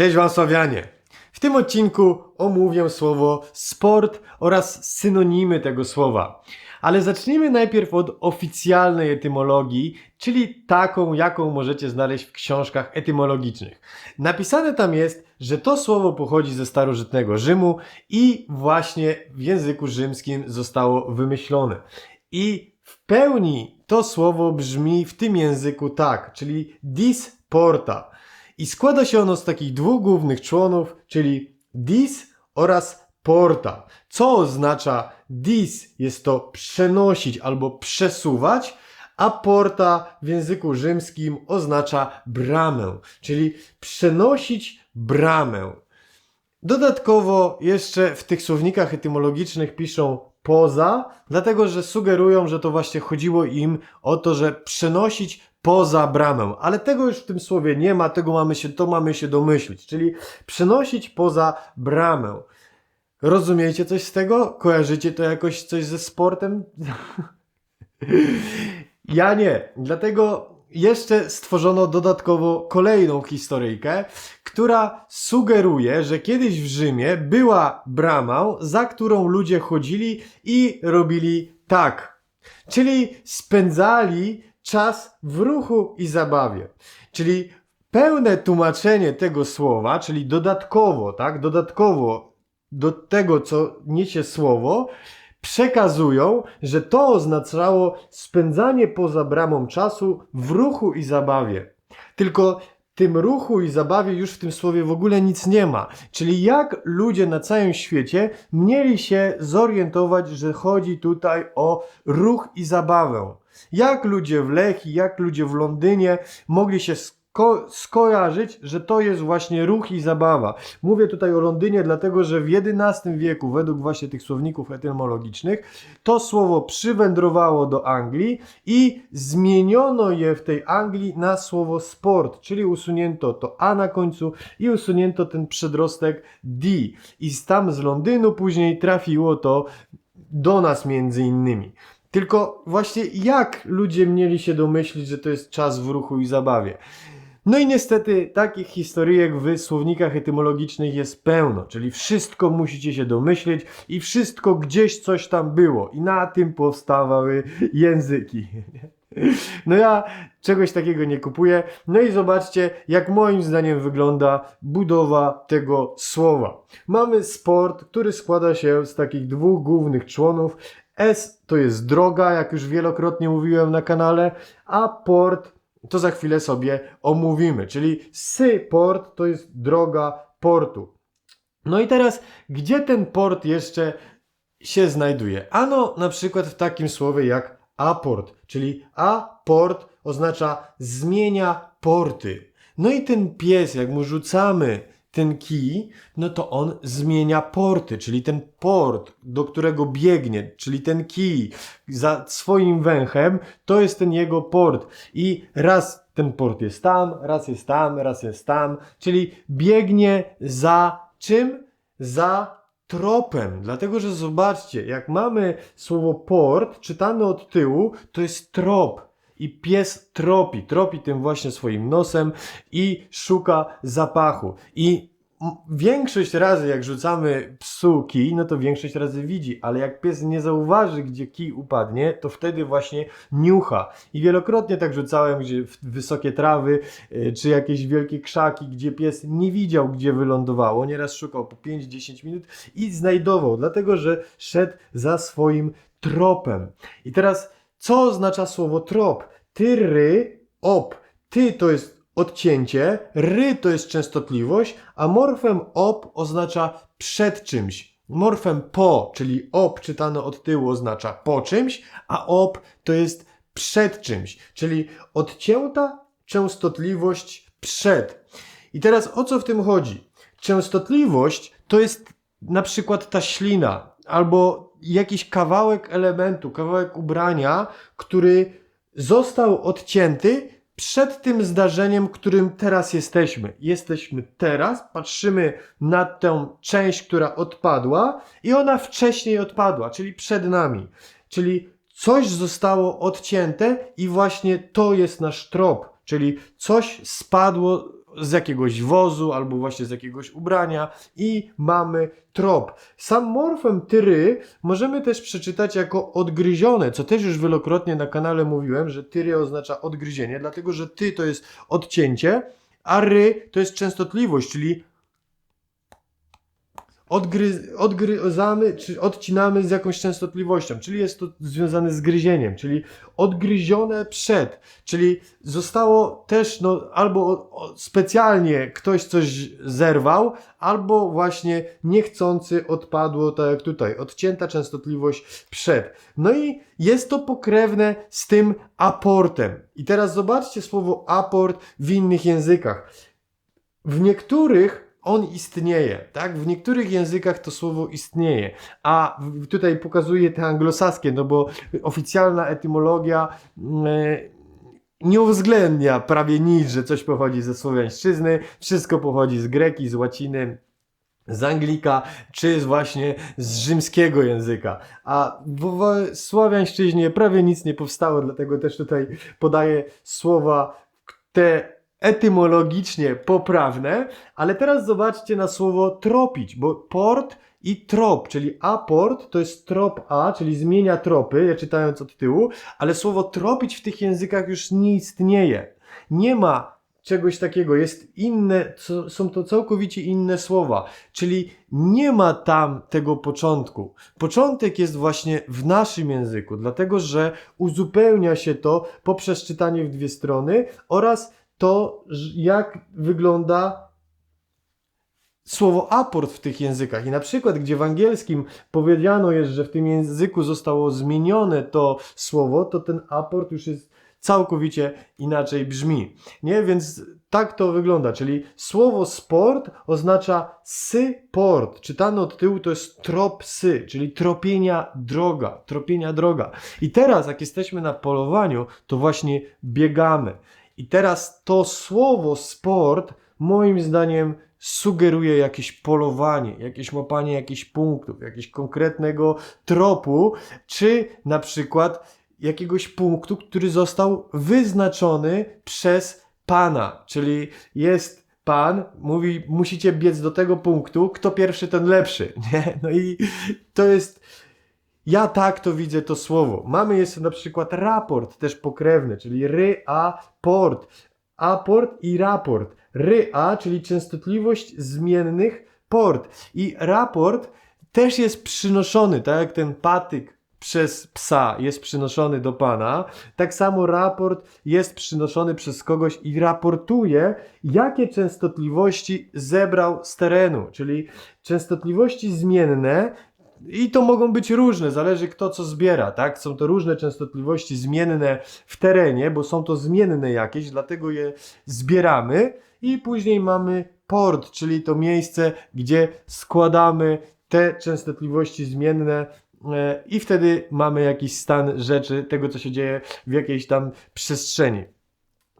Cześć Wam Sławianie! W tym odcinku omówię słowo sport oraz synonimy tego słowa. Ale zacznijmy najpierw od oficjalnej etymologii, czyli taką, jaką możecie znaleźć w książkach etymologicznych. Napisane tam jest, że to słowo pochodzi ze starożytnego Rzymu i właśnie w języku rzymskim zostało wymyślone. I w pełni to słowo brzmi w tym języku tak, czyli disporta. I składa się ono z takich dwóch głównych członów, czyli dis oraz porta. Co oznacza dis? Jest to przenosić albo przesuwać, a porta w języku rzymskim oznacza bramę, czyli przenosić bramę. Dodatkowo jeszcze w tych słownikach etymologicznych piszą poza, dlatego że sugerują, że to właśnie chodziło im o to, że przenosić poza bramę, ale tego już w tym słowie nie ma, tego mamy się, to mamy się domyślić, czyli przenosić poza bramę. Rozumiecie coś z tego? Kojarzycie to jakoś coś ze sportem? Ja nie. Dlatego jeszcze stworzono dodatkowo kolejną historyjkę, która sugeruje, że kiedyś w Rzymie była brama, za którą ludzie chodzili i robili tak. Czyli spędzali czas w ruchu i zabawie. Czyli pełne tłumaczenie tego słowa, czyli dodatkowo, tak, dodatkowo do tego, co niesie słowo, przekazują, że to oznaczało spędzanie poza bramą czasu w ruchu i zabawie. Tylko tym ruchu i zabawie już w tym słowie w ogóle nic nie ma. Czyli jak ludzie na całym świecie mieli się zorientować, że chodzi tutaj o ruch i zabawę. Jak ludzie w Lechii, jak ludzie w Londynie mogli się skojarzyć, że to jest właśnie ruch i zabawa. Mówię tutaj o Londynie, dlatego że w XI wieku, według właśnie tych słowników etymologicznych, to słowo przywędrowało do Anglii i zmieniono je w tej Anglii na słowo sport, czyli usunięto to A na końcu i usunięto ten przedrostek D. I tam z Londynu później trafiło to do nas między innymi. Tylko właśnie jak ludzie mieli się domyślić, że to jest czas w ruchu i zabawie? No i niestety takich historyjek w słownikach etymologicznych jest pełno, czyli wszystko musicie się domyśleć i wszystko gdzieś coś tam było i na tym powstawały języki. No ja czegoś takiego nie kupuję. No i zobaczcie, jak moim zdaniem wygląda budowa tego słowa. Mamy sport, który składa się z takich dwóch głównych członów. S to jest droga, jak już wielokrotnie mówiłem na kanale, a port to za chwilę sobie omówimy. Czyli syport to jest droga portu. No i teraz, gdzie ten port jeszcze się znajduje? Ano na przykład w takim słowie jak aport, czyli aport oznacza zmienia porty. No i ten pies, jak mu rzucamy ten kij, no to on zmienia porty, czyli ten port, do którego biegnie, czyli ten kij za swoim węchem, to jest ten jego port. I raz ten port jest tam, raz jest tam, raz jest tam, czyli biegnie za czym? Za tropem. Dlatego, że zobaczcie, jak mamy słowo port czytane od tyłu, to jest trop. I pies tropi, tropi tym właśnie swoim nosem i szuka zapachu. I większość razy, jak rzucamy psu kij, no to większość razy widzi, ale jak pies nie zauważy, gdzie kij upadnie, to wtedy właśnie niucha. I wielokrotnie tak rzucałem, gdzie wysokie trawy, y, czy jakieś wielkie krzaki, gdzie pies nie widział, gdzie wylądowało. Nieraz szukał po 5-10 minut i znajdował, dlatego że szedł za swoim tropem. I teraz, co oznacza słowo trop? Ty, ry, op. Ty to jest odcięcie, ry to jest częstotliwość, a morfem op oznacza przed czymś. Morfem po, czyli op czytane od tyłu oznacza po czymś, a op to jest przed czymś, czyli odcięta częstotliwość przed. I teraz o co w tym chodzi? Częstotliwość to jest na przykład ta ślina albo jakiś kawałek elementu, kawałek ubrania, który został odcięty przed tym zdarzeniem, którym teraz jesteśmy. Jesteśmy teraz, patrzymy na tę część, która odpadła i ona wcześniej odpadła, czyli przed nami. Czyli coś zostało odcięte i właśnie to jest nasz trop, czyli coś spadło z jakiegoś wozu albo właśnie z jakiegoś ubrania i mamy trop. Sam morfem tyry możemy też przeczytać jako odgryzione, co też już wielokrotnie na kanale mówiłem, że tyry oznacza odgryzienie, dlatego że ty to jest odcięcie, a ry to jest częstotliwość, czyli odgry, odgryzamy, czy odcinamy z jakąś częstotliwością, czyli jest to związane z gryzieniem, czyli odgryzione przed, czyli zostało też, no, albo specjalnie ktoś coś zerwał, albo właśnie niechcący odpadło, tak jak tutaj, odcięta częstotliwość przed. No i jest to pokrewne z tym aportem. I teraz zobaczcie słowo aport w innych językach. W niektórych on istnieje, tak? W niektórych językach to słowo istnieje, a tutaj pokazuję te anglosaskie, no bo oficjalna etymologia mm, e, nie uwzględnia prawie nic, że coś pochodzi ze słowiańszczyzny, wszystko pochodzi z greki, z łaciny, z Anglika, czy właśnie z rzymskiego języka. A w słowiańszczyźnie prawie nic nie powstało, dlatego też tutaj podaję słowa te etymologicznie poprawne, ale teraz zobaczcie na słowo tropić, bo port i trop, czyli aport to jest trop a, czyli zmienia tropy, ja czytając od tyłu, ale słowo tropić w tych językach już nie istnieje. Nie ma czegoś takiego, jest inne, są to całkowicie inne słowa, czyli nie ma tam tego początku. Początek jest właśnie w naszym języku, dlatego że uzupełnia się to poprzez czytanie w dwie strony oraz to, jak wygląda słowo aport w tych językach. I na przykład, gdzie w angielskim powiedziano jest, że w tym języku zostało zmienione to słowo, to ten aport już jest całkowicie inaczej brzmi. Nie? Więc tak to wygląda, czyli słowo sport oznacza sy port. Czytane od tyłu to jest trop sy, czyli tropienia droga, tropienia droga. I teraz, jak jesteśmy na polowaniu, to właśnie biegamy. I teraz to słowo sport, moim zdaniem, sugeruje jakieś polowanie, jakieś łapanie jakichś punktów, jakiegoś konkretnego tropu, czy na przykład jakiegoś punktu, który został wyznaczony przez Pana. Czyli jest Pan, mówi, musicie biec do tego punktu, kto pierwszy, ten lepszy. Nie? No i to jest. Ja tak to widzę to słowo. Mamy jeszcze na przykład raport, też pokrewny, czyli ry, a, port. Aport i raport. Ry, a, czyli częstotliwość zmiennych, port. I raport też jest przynoszony, tak jak ten patyk przez psa jest przynoszony do Pana, tak samo raport jest przynoszony przez kogoś i raportuje, jakie częstotliwości zebrał z terenu, czyli częstotliwości zmienne i to mogą być różne, zależy kto co zbiera, tak? Są to różne częstotliwości zmienne w terenie, bo są to zmienne jakieś, dlatego je zbieramy i później mamy port, czyli to miejsce, gdzie składamy te częstotliwości zmienne e, i wtedy mamy jakiś stan rzeczy, tego co się dzieje w jakiejś tam przestrzeni.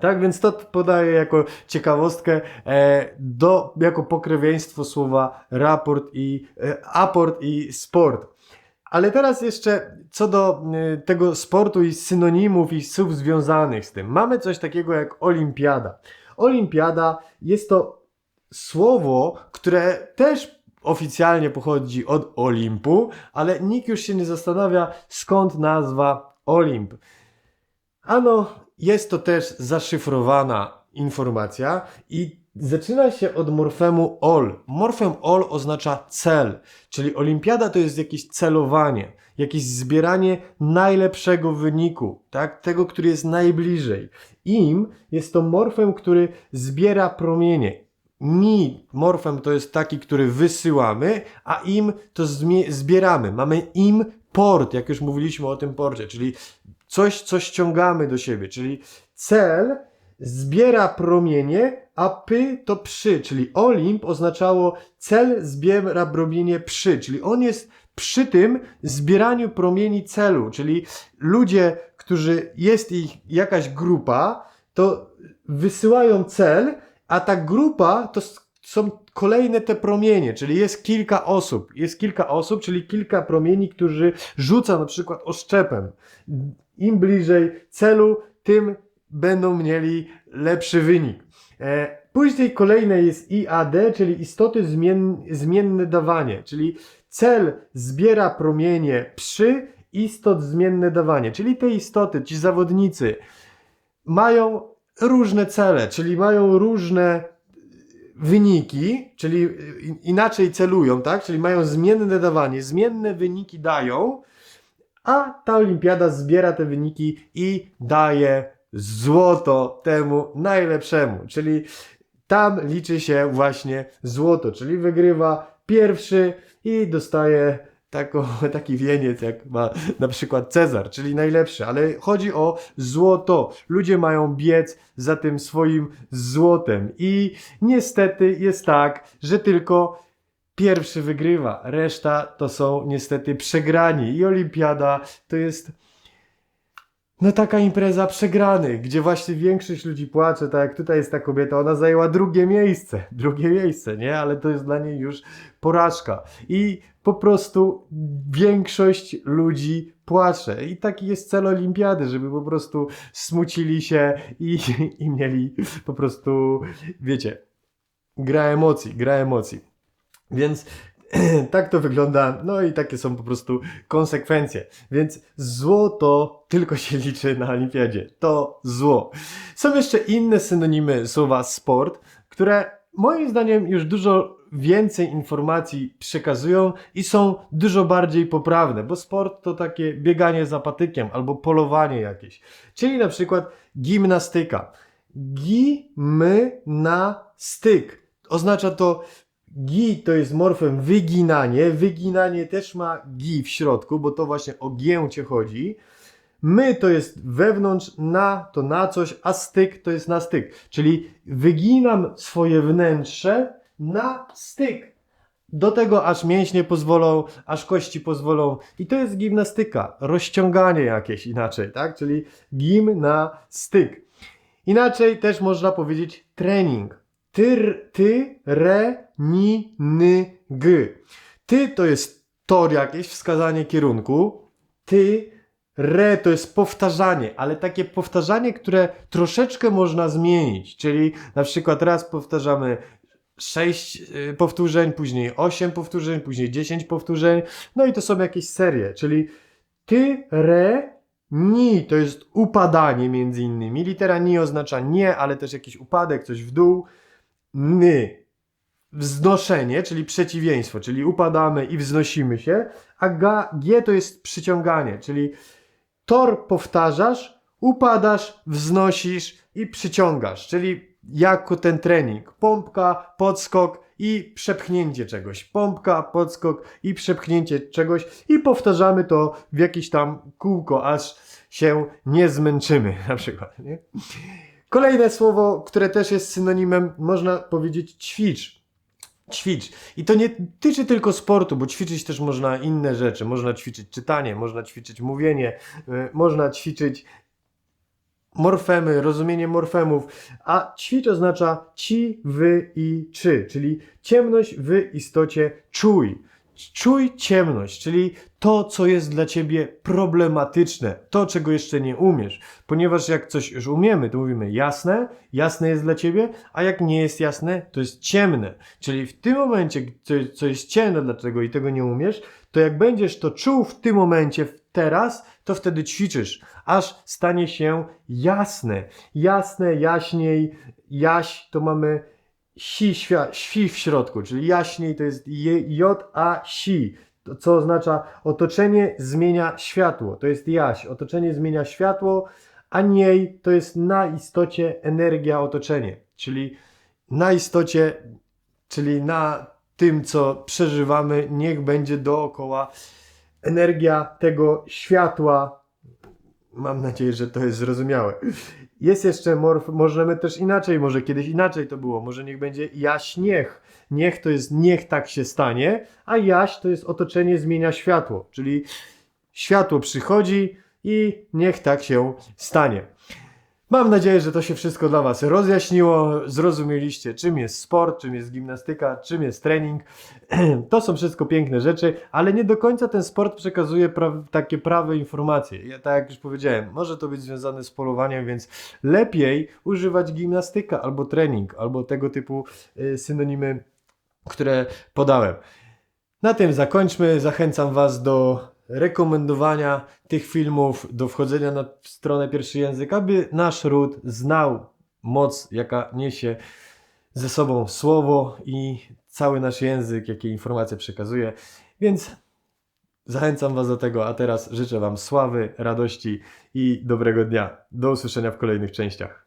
Tak, więc to podaję jako ciekawostkę e, do, jako pokrewieństwo słowa raport i e, aport i sport. Ale teraz jeszcze co do e, tego sportu i synonimów i słów związanych z tym. Mamy coś takiego jak olimpiada. Olimpiada jest to słowo, które też oficjalnie pochodzi od Olimpu, ale nikt już się nie zastanawia skąd nazwa Olimp. Ano, jest to też zaszyfrowana informacja i zaczyna się od morfemu ol. Morfem ol oznacza cel, czyli olimpiada to jest jakieś celowanie, jakieś zbieranie najlepszego wyniku, tak? Tego, który jest najbliżej. Im jest to morfem, który zbiera promienie. Mi morfem to jest taki, który wysyłamy, a im to zbieramy. Mamy im port, jak już mówiliśmy o tym porcie, czyli coś, co ściągamy do siebie, czyli cel zbiera promienie, a py to przy, czyli Olimp oznaczało cel zbiera promienie przy, czyli on jest przy tym zbieraniu promieni celu, czyli ludzie, którzy jest ich jakaś grupa, to wysyłają cel, a ta grupa to są kolejne te promienie, czyli jest kilka osób, jest kilka osób, czyli kilka promieni, którzy rzuca na przykład oszczepem. Im bliżej celu, tym będą mieli lepszy wynik. E, Później kolejne jest IAD, czyli istoty zmien, zmienne dawanie, czyli cel zbiera promienie przy istot zmienne dawanie, czyli te istoty, ci zawodnicy mają różne cele, czyli mają różne wyniki, czyli inaczej celują, tak? Czyli mają zmienne dawanie, zmienne wyniki dają, a ta olimpiada zbiera te wyniki i daje złoto temu najlepszemu, czyli tam liczy się właśnie złoto, czyli wygrywa pierwszy i dostaje taką, taki wieniec, jak ma na przykład Cezar, czyli najlepszy, ale chodzi o złoto. Ludzie mają biec za tym swoim złotem. I niestety jest tak, że tylko pierwszy wygrywa, reszta to są niestety przegrani i olimpiada to jest no taka impreza przegranych, gdzie właśnie większość ludzi płacze, tak jak tutaj jest ta kobieta, ona zajęła drugie miejsce, drugie miejsce, nie? Ale to jest dla niej już porażka. I po prostu większość ludzi płacze. I taki jest cel olimpiady, żeby po prostu smucili się i, i mieli po prostu, wiecie, gra emocji, gra emocji. Więc tak to wygląda, no i takie są po prostu konsekwencje. Więc złoto tylko się liczy na olimpiadzie. To zło. Są jeszcze inne synonimy słowa sport, które moim zdaniem już dużo więcej informacji przekazują i są dużo bardziej poprawne, bo sport to takie bieganie za patykiem albo polowanie jakieś. Czyli na przykład gimnastyka. Gimnastyk. Oznacza to Gi to jest morfem wyginanie. Wyginanie też ma gi w środku, bo to właśnie o gięcie chodzi. My to jest wewnątrz, na to na coś, a styk to jest na styk. Czyli wyginam swoje wnętrze na styk. Do tego aż mięśnie pozwolą, aż kości pozwolą. I to jest gimnastyka, rozciąganie jakieś inaczej, tak? Czyli gim na styk. Inaczej też można powiedzieć trening. Tyr, ty, re, ni, ny, g. Ty to jest tor jakieś, wskazanie kierunku. Ty, re to jest powtarzanie, ale takie powtarzanie, które troszeczkę można zmienić. Czyli na przykład raz powtarzamy 6 powtórzeń, później 8 powtórzeń, później 10 powtórzeń. No i to są jakieś serie, czyli ty, re, ni to jest upadanie między innymi. Litera ni oznacza nie, ale też jakiś upadek, coś w dół ny wznoszenie, czyli przeciwieństwo, czyli upadamy i wznosimy się, a g to jest przyciąganie, czyli tor powtarzasz, upadasz, wznosisz i przyciągasz, czyli jako ten trening. Pompka, podskok i przepchnięcie czegoś. Pompka, podskok i przepchnięcie czegoś i powtarzamy to w jakieś tam kółko, aż się nie zmęczymy na przykład. Nie? Kolejne słowo, które też jest synonimem, można powiedzieć ćwicz. Ćwicz. I to nie tyczy tylko sportu, bo ćwiczyć też można inne rzeczy. Można ćwiczyć czytanie, można ćwiczyć mówienie, y, można ćwiczyć morfemy, rozumienie morfemów, a ćwicz oznacza ci, wy i czy, czyli ciemność w istocie czuj. Czuj ciemność, czyli to, co jest dla ciebie problematyczne, to, czego jeszcze nie umiesz. Ponieważ jak coś już umiemy, to mówimy jasne, jasne jest dla ciebie, a jak nie jest jasne, to jest ciemne. Czyli w tym momencie, co, jest ciemne, dlaczego i tego nie umiesz, to jak będziesz to czuł w tym momencie, teraz, to wtedy ćwiczysz, aż stanie się jasne. Jasne, jaśniej, jaś to mamy si, świa, si w środku, czyli jaśniej to jest j, a, si, co oznacza otoczenie zmienia światło, to jest jaś, otoczenie zmienia światło, a niej to jest na istocie energia otoczenie, czyli na istocie, czyli na tym, co przeżywamy, niech będzie dookoła energia tego światła. Mam nadzieję, że to jest zrozumiałe. Jest jeszcze morf, możemy też inaczej, może kiedyś inaczej to było, może niech będzie jaś niech. Niech to jest niech tak się stanie, a jaś to jest otoczenie zmienia światło, czyli światło przychodzi i niech tak się stanie. Mam nadzieję, że to się wszystko dla Was rozjaśniło, zrozumieliście, czym jest sport, czym jest gimnastyka, czym jest trening. To są wszystko piękne rzeczy, ale nie do końca ten sport przekazuje pra- takie prawe informacje. Ja, tak jak już powiedziałem, może to być związane z polowaniem, więc lepiej używać gimnastyka albo trening, albo tego typu y, synonimy, które podałem. Na tym zakończmy. Zachęcam Was do rekomendowania tych filmów, do wchodzenia na stronę Pierwszy Język, aby nasz ród znał moc, jaka niesie ze sobą słowo i cały nasz język, jakie informacje przekazuje. Więc zachęcam Was do tego, a teraz życzę Wam sławy, radości i dobrego dnia. Do usłyszenia w kolejnych częściach.